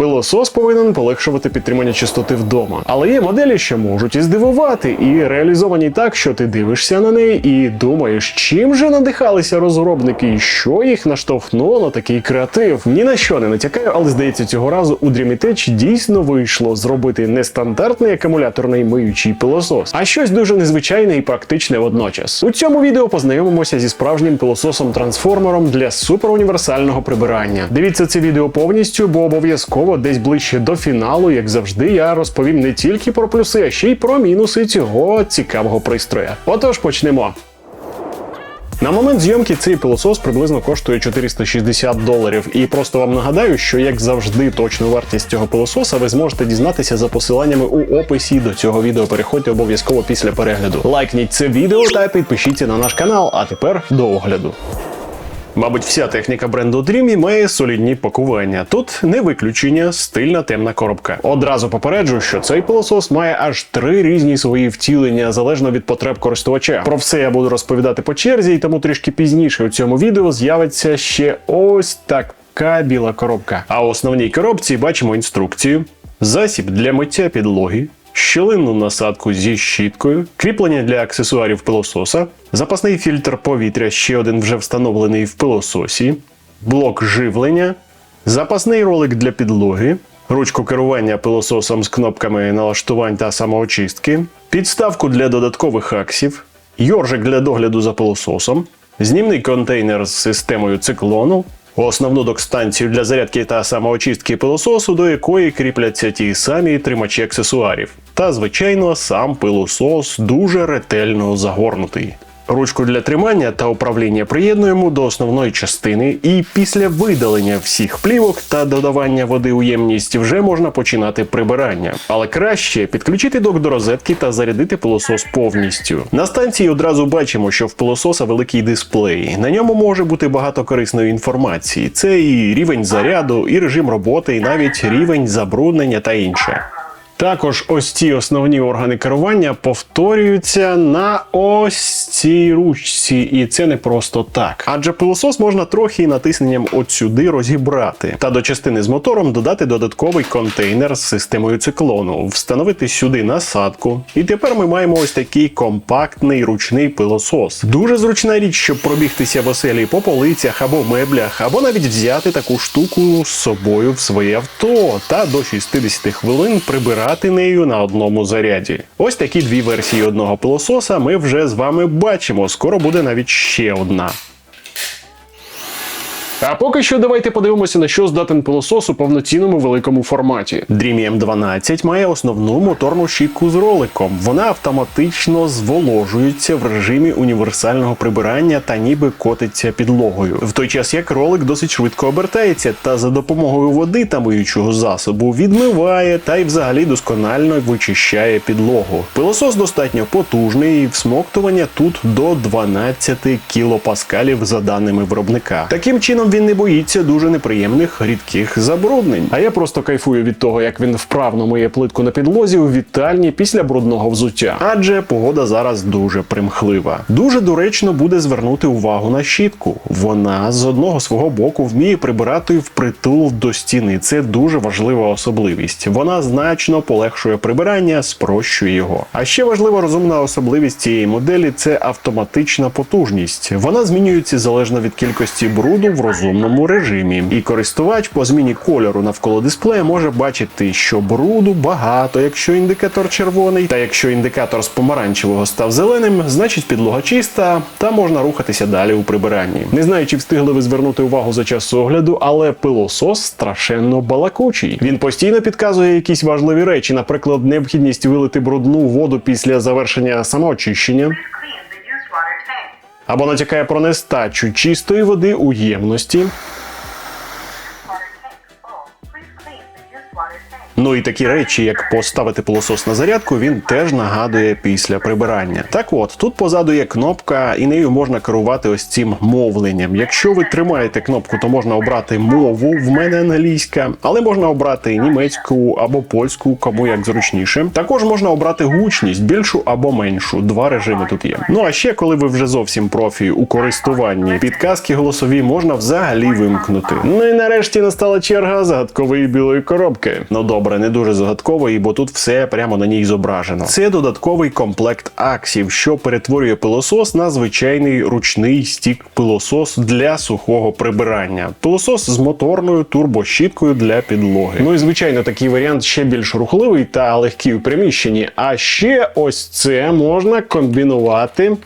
Пилосос повинен полегшувати підтримання чистоти вдома. Але є моделі, що можуть і здивувати, і реалізовані так, що ти дивишся на неї і думаєш, чим же надихалися розробники, і що їх наштовхнуло на такий креатив. Ні на що не натякаю, але здається, цього разу у Dreamitech дійсно вийшло зробити не стандартний акумуляторний миючий пилосос, а щось дуже незвичайне і практичне водночас. У цьому відео познайомимося зі справжнім пилососом-трансформером для суперуніверсального прибирання. Дивіться це відео повністю, бо обов'язково десь ближче до фіналу, як завжди, я розповім не тільки про плюси, а ще й про мінуси цього цікавого пристроя. Отож, почнемо. На момент зйомки цей пилосос приблизно коштує 460 доларів. І просто вам нагадаю, що як завжди, точну вартість цього пилососа ви зможете дізнатися за посиланнями у описі до цього відео. Переходьте обов'язково після перегляду. Лайкніть це відео та підпишіться на наш канал. А тепер до огляду. Мабуть, вся техніка бренду Dreamy має солідні пакування. Тут не виключення, стильна темна коробка. Одразу попереджу, що цей пилосос має аж три різні свої втілення залежно від потреб користувача. Про все я буду розповідати по черзі, і тому трішки пізніше у цьому відео з'явиться ще ось така біла коробка. А у основній коробці бачимо інструкцію, засіб для миття підлоги. Щілинну насадку зі щіткою, кріплення для аксесуарів пилососа, запасний фільтр повітря, ще один вже встановлений в пилососі, блок живлення, запасний ролик для підлоги, ручку керування пилососом з кнопками налаштувань та самоочистки, підставку для додаткових аксів, йоржик для догляду за пилососом, знімний контейнер з системою циклону, основну док-станцію для зарядки та самоочистки пилососу, до якої кріпляться ті самі тримачі аксесуарів. Та, звичайно, сам пилосос дуже ретельно загорнутий. Ручку для тримання та управління приєднуємо до основної частини, і після видалення всіх плівок та додавання води у ємність вже можна починати прибирання. Але краще підключити док до розетки та зарядити пилосос повністю. На станції одразу бачимо, що в пилососа великий дисплей. На ньому може бути багато корисної інформації. Це і рівень заряду, і режим роботи, і навіть рівень забруднення та інше. Також ось ці основні органи керування повторюються на ось цій ручці, і це не просто так. Адже пилосос можна трохи натисненням от сюди розібрати, та до частини з мотором додати додатковий контейнер з системою циклону, встановити сюди насадку. І тепер ми маємо ось такий компактний ручний пилосос. Дуже зручна річ, щоб пробігтися в оселі по полицях або меблях, або навіть взяти таку штуку з собою в своє авто та до 60 хвилин прибирати нею на одному заряді. Ось такі дві версії одного пилососа ми вже з вами бачимо. Скоро буде навіть ще одна. А поки що давайте подивимося, на що здатен пилосос у повноцінному великому форматі. Dreamy M12 має основну моторну щітку з роликом. Вона автоматично зволожується в режимі універсального прибирання та ніби котиться підлогою. В той час як ролик досить швидко обертається та за допомогою води та миючого засобу відмиває та й взагалі досконально вичищає підлогу. Пилосос достатньо потужний і всмоктування тут до 12 кілопаскалів за даними виробника. Таким чином він не боїться дуже неприємних рідких забруднень. А я просто кайфую від того, як він вправно миє плитку на підлозі у вітальні після брудного взуття. Адже погода зараз дуже примхлива. Дуже доречно буде звернути увагу на щітку. Вона з одного свого боку вміє прибирати впритул до стіни. Це дуже важлива особливість. Вона значно полегшує прибирання, спрощує його. А ще важлива розумна особливість цієї моделі це автоматична потужність. Вона змінюється залежно від кількості бруду в розумному режимі. І користувач по зміні кольору навколо дисплея може бачити, що бруду багато, якщо індикатор червоний, та якщо індикатор з помаранчевого став зеленим, значить підлога чиста, та можна рухатися далі у прибиранні. Не знаю, чи встигли ви звернути увагу за час огляду, але пилосос страшенно балакучий. Він постійно підказує якісь важливі речі, наприклад, необхідність вилити брудну воду після завершення самоочищення. Або натякає про нестачу чистої води у ємності, Ну і такі речі, як поставити пилосос на зарядку, він теж нагадує після прибирання. Так от, тут позаду є кнопка, і нею можна керувати ось цим мовленням. Якщо ви тримаєте кнопку, то можна обрати мову, в мене англійська, але можна обрати німецьку або польську, кому як зручніше. Також можна обрати гучність більшу або меншу. Два режими тут є. Ну а ще, коли ви вже зовсім профі у користуванні, підказки голосові можна взагалі вимкнути. Ну і нарешті настала черга загадкової білої коробки. Ну добре, не дуже загадкової, бо тут все прямо на ній зображено. Це додатковий комплект аксів, що перетворює пилосос на звичайний ручний стік пилосос для сухого прибирання. Пилосос з моторною турбощіткою для підлоги. Ну і звичайно, такий варіант ще більш рухливий та легкий у приміщенні. А ще ось це можна комбінувати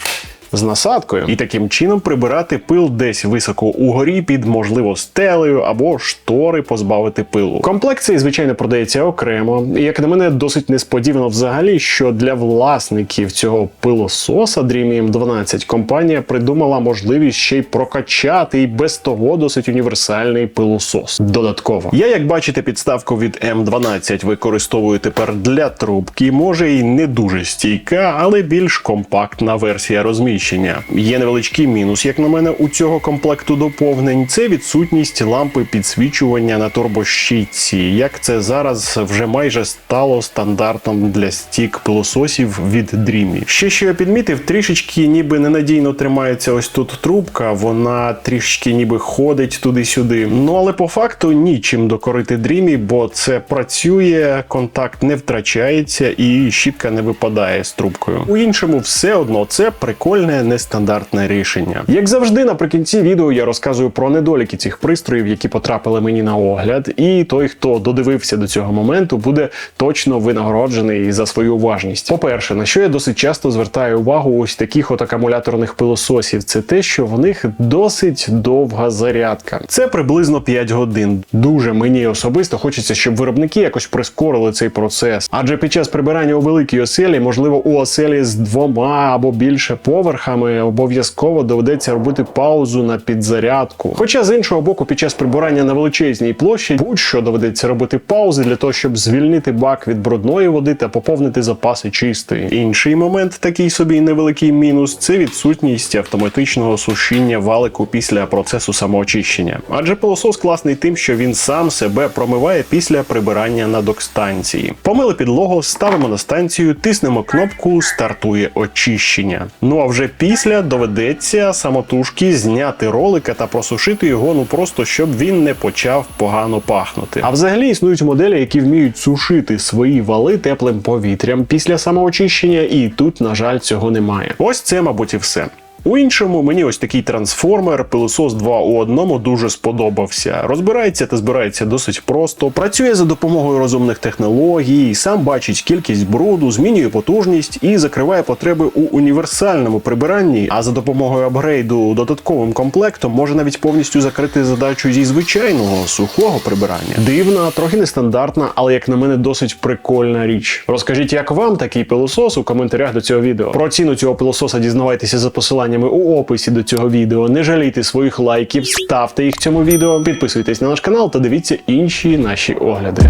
з насадкою і таким чином прибирати пил десь високо угорі під можливо стелею або штори позбавити пилу. Комплект звичайно продається окремо. І як на мене, досить несподівано взагалі, що для власників цього пилососа Dream M12 компанія придумала можливість ще й прокачати і без того досить універсальний пилосос. Додатково, я як бачите, підставку від M12 використовую тепер для трубки. Може і не дуже стійка, але більш компактна версія розміщення. Є невеличкий мінус, як на мене, у цього комплекту доповнень. Це відсутність лампи підсвічування на турбощітці. Як це зараз вже майже стало стандартом для стік пилососів від Dreamy. Ще що я підмітив, трішечки ніби ненадійно тримається ось тут трубка, вона трішечки ніби ходить туди-сюди. Ну але по факту нічим докорити Dreamy, бо це працює, контакт не втрачається і щітка не випадає з трубкою. У іншому все одно це прикольне нестандартне рішення. Як завжди, наприкінці відео я розказую про недоліки цих пристроїв, які потрапили мені на огляд, і той, хто додивився до цього моменту, буде точно винагороджений за свою уважність. По-перше, на що я досить часто звертаю увагу ось таких от акумуляторних пилососів, це те, що в них досить довга зарядка. Це приблизно 5 годин. Дуже мені особисто хочеться, щоб виробники якось прискорили цей процес. Адже під час прибирання у великій оселі, можливо, у оселі з двома або більше поверхами обов'язково доведеться робити паузу на підзарядку. Хоча з іншого боку, під час прибирання на величезній площі будь-що доведеться робити паузи для того, щоб звільнити бак від брудної води та поповнити запаси чистої. Інший момент, такий собі невеликий мінус, це відсутність автоматичного сушіння валику після процесу самоочищення. Адже пилосос класний тим, що він сам себе промиває після прибирання на док-станції. Помили підлогу, ставимо на станцію, тиснемо кнопку Стартує очищення. Ну а вже після доведеться самотужки зняти ролика та просушити його, ну просто щоб він не почав погано пахнути. А взагалі існують моделі, які вміють сушити свої вали теплим повітрям після самоочищення, і тут, на жаль, цього немає. Ось це, мабуть, і все. У іншому мені ось такий трансформер, пилосос 2 у одному дуже сподобався. Розбирається та збирається досить просто, працює за допомогою розумних технологій, сам бачить кількість бруду, змінює потужність і закриває потреби у універсальному прибиранні. А за допомогою апгрейду додатковим комплектом може навіть повністю закрити задачу зі звичайного сухого прибирання. Дивна, трохи нестандартна, але як на мене досить прикольна річ. Розкажіть, як вам такий пилосос у коментарях до цього відео. Про ціну цього пилососа дізнавайтеся за посиланнями у описі до цього відео. Не жалійте своїх лайків, ставте їх цьому відео, підписуйтесь на наш канал та дивіться інші наші огляди.